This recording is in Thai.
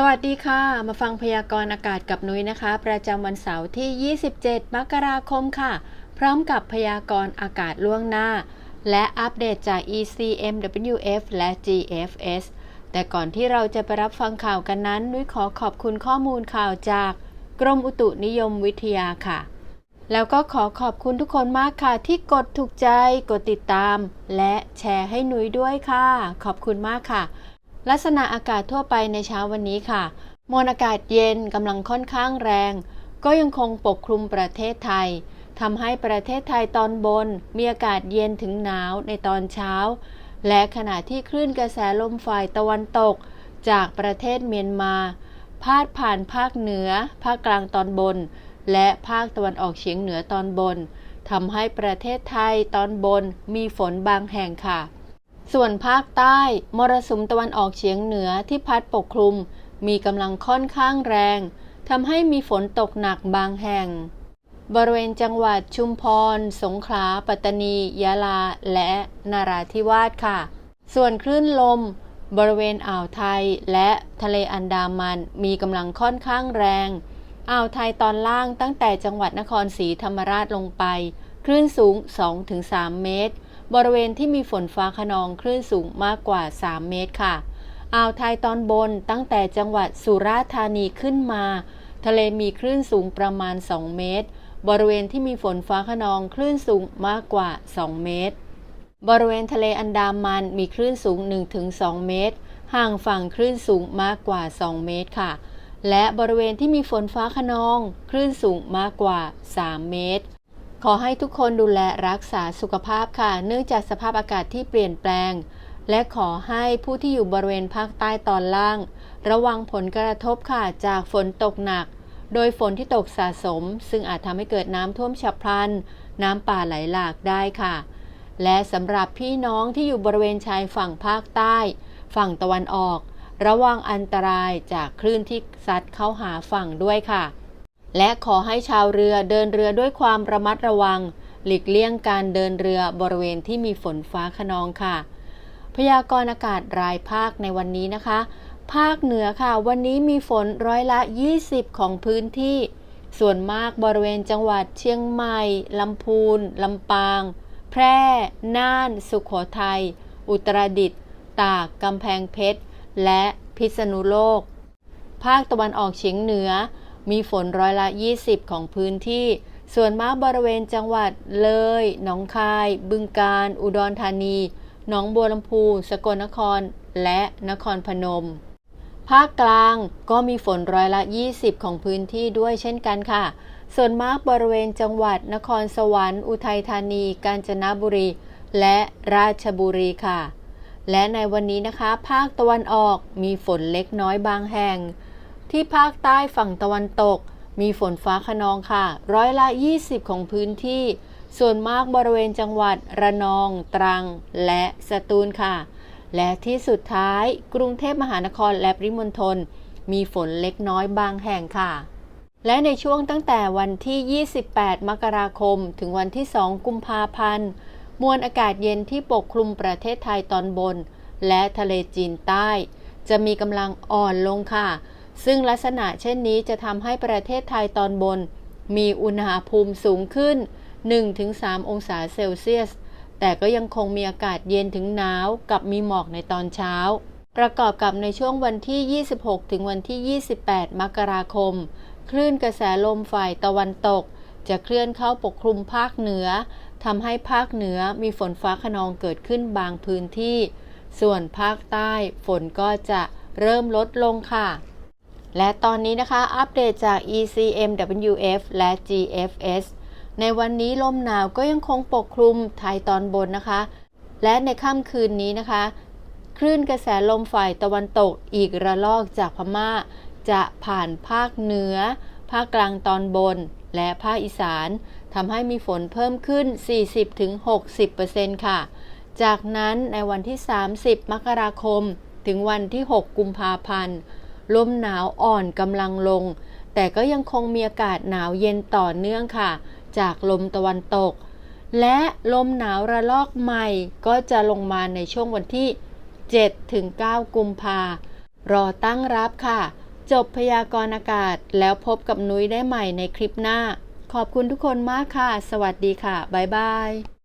สวัสดีค่ะ มาฟังพยากรณ์อากาศกับนุ้ยนะคะ ประจำวันเสาร์ที่ 27 มกราคมค่ะ พร้อมกับพยากรณ์อากาศล่วงหน้า และอัปเดตจาก ECMWF และ GFS แต่ก่อนที่เราจะไปรับฟังข่าวกันนั้น นุ้ยขอขอบคุณข้อมูลข่าวจากกรมอุตุนิยมวิทยาค่ะ แล้วก็ขอขอบคุณทุกคนมากค่ะ ที่กดถูกใจ กดติดตาม และแชร์ให้นุ้ยด้วยค่ะ ขอบคุณมากค่ะ ลักษณะอากาศทั่วไปในเช้าวันนี้ค่ะ มวลอากาศเย็นกำลังค่อนข้างแรง ก็ยังคงปกคลุมประเทศไทยทำให้ประเทศไทยตอนบน มีอากาศเย็นถึงหนาวในตอนเช้า และขณะที่คลื่นกระแสลมฝ่ายตะวันตก จากประเทศเมียนมา พาดผ่านภาคเหนือ ภาคกลางตอนบน และภาคตะวันออกเฉียงเหนือตอนบนทำให้ประเทศไทยตอนบนมีฝนบางแห่งค่ะ ส่วนภาคใต้มรสุมตะวันออกเฉียงเหนือที่พัดปกคลุม มีกำลังค่อนข้างแรงทำให้มีฝนตกหนักบางแห่ง บริเวณจังหวัดชุมพร สงขลา ปัตตานี ยะลา และนาราธิวาสค่ะ ส่วนคลื่นลม บริเวณอ่าวไทยและทะเลอันดามันมีกำลังค่อนข้างแรง อ่าวไทยตอนล่างตั้งแต่จังหวัดนครศรีธรรมราชลงไป คลื่นสูง 2-3 เมตร บริเวณที่มีฝนฟ้าขนองคลื่นสูงมากกว่า 3 เมตรค่ะ อ่าวไทยตอนบนตั้งแต่จังหวัดสุราษฎร์ธานีขึ้นมา ทะเลมีคลื่นสูงประมาณ 2 เมตร บริเวณที่มีฝนฟ้าขนองคลื่นสูงมากกว่า 2 เมตร บริเวณทะเลอันดามันมีคลื่นสูง 1-2 เมตร ห่างฝั่งคลื่นสูงมากกว่า 2 เมตรค่ะ และบริเวณที่มีฝนฟ้าขนอง คลื่นสูงมากกว่า 3 เมตร ขอให้ทุกคนดูแลรักษาสุขภาพค่ะ เนื่องจากสภาพอากาศที่เปลี่ยนแปลง และขอให้ผู้ที่อยู่บริเวณภาคใต้ตอนล่าง ระวังผลกระทบค่ะจากฝนตกหนัก โดยฝนที่ตกสะสม ซึ่งอาจทำให้เกิดน้ำท่วมฉับพลัน น้ำป่าไหลหลากได้ค่ะ และสำหรับพี่น้องที่อยู่บริเวณชายฝั่งภาคใต้ ฝั่งตะวันออก ระวังอันตรายจากคลื่นที่ซัดเข้าหาฝั่งด้วยค่ะ และขอให้ชาวเรือเดินเรือด้วยความระมัดระวัง หลีกเลี่ยงการเดินเรือบริเวณที่มีฝนฟ้าขนองค่ะ พยากรณ์อากาศรายภาคในวันนี้นะคะ ภาคเหนือค่ะ วันนี้มีฝนร้อยละ 20 ของพื้นที่ ส่วนมากบริเวณจังหวัดเชียงใหม่ลำพูนลำปาง แพร่ น่าน สุขโขทัย อุตรดิตถ์ตากกำแพงเพชร และพิษณุโลก ภาคตะวันออกเฉียงเหนือ มีฝนร้อยละ 20 ของพื้นที่ ส่วนมากบริเวณจังหวัดเลย หนองคาย บึงกาฬอุดรธานี หนองบัวลำพู สกลนคร และนครพนม ภาคกลางก็มีฝนร้อยละ 20 ของพื้นที่ด้วยเช่นกันค่ะ ส่วนมากบริเวณจังหวัดนครสวรรค์ อุทัยธานี กาญจนบุรี และราชบุรีค่ะ และในวันนี้นะคะ ภาคตะวันออกมีฝนเล็กน้อยบางแห่ง ที่ภาคใต้ฝั่งตะวันตก มีฝนฟ้าขนองค่ะ ร้อยละ 20 ของพื้นที่ ส่วนมากบริเวณจังหวัดระนอง ตรัง และสตูลค่ะ และที่สุดท้ายกรุงเทพมหานครและปริมณฑลมีฝนเล็กน้อยบางแห่งค่ะ และในช่วงตั้งแต่วันที่ 28 มกราคม ถึงวันที่ 2 กุมภาพันธ์ มวลอากาศเย็นที่ปกคลุมประเทศไทยตอนบน และทะเลจีนใต้ จะมีกำลังอ่อนลงค่ะ ซึ่งลักษณะเช่นนี้จะทำให้ประเทศไทยตอนบน มีอุณหภูมิสูงขึ้น 1-3 องศาเซลเซียส แต่ก็ยังคงมีอากาศเย็นถึงหนาวกับมีหมอกในตอนเช้า ประกอบกับในช่วงวันที่ 26 ถึงวันที่ 28 มกราคม คลื่นกระแสลมฝ่ายตะวันตก จะเคลื่อนเข้าปกคลุมภาคเหนือทำให้ภาคเหนือมีฝนฟ้าขนองเกิดขึ้นบางพื้นที่ ส่วนภาคใต้ฝนก็จะเริ่มลดลงค่ะ และตอนนี้นะคะอัปเดตจาก ECMWF และ GFS ในวันนี้ลมหนาวก็ยังคงปกคลุมไทยตอนบนนะคะ และในค่ำคืนนี้นะคะ คลื่นกระแสลมฝ่ายตะวันตกอีกระลอกจากพม่า จะผ่านภาคเหนือ ภาคกลางตอนบน และภาคอีสานทำให้มีฝนเพิ่มขึ้น 40-60%ค่ะ จากนั้นในวันที่ 30 มกราคม ถึงวันที่ 6 กุมภาพันธ์ ลมหนาวอ่อนกำลังลง แต่ก็ยังคงมีอากาศหนาวเย็นต่อเนื่องค่ะ จากลมตะวันตก และลมหนาวระลอกใหม่ก็จะลงมาในช่วงวันที่ 7-9 กุมภารอตั้งรับค่ะ จบพยากรณ์อากาศแล้วพบกับนุ้ยได้ใหม่ในคลิปหน้า ขอบคุณทุกคนมากค่ะ สวัสดีค่ะ บ๊ายบาย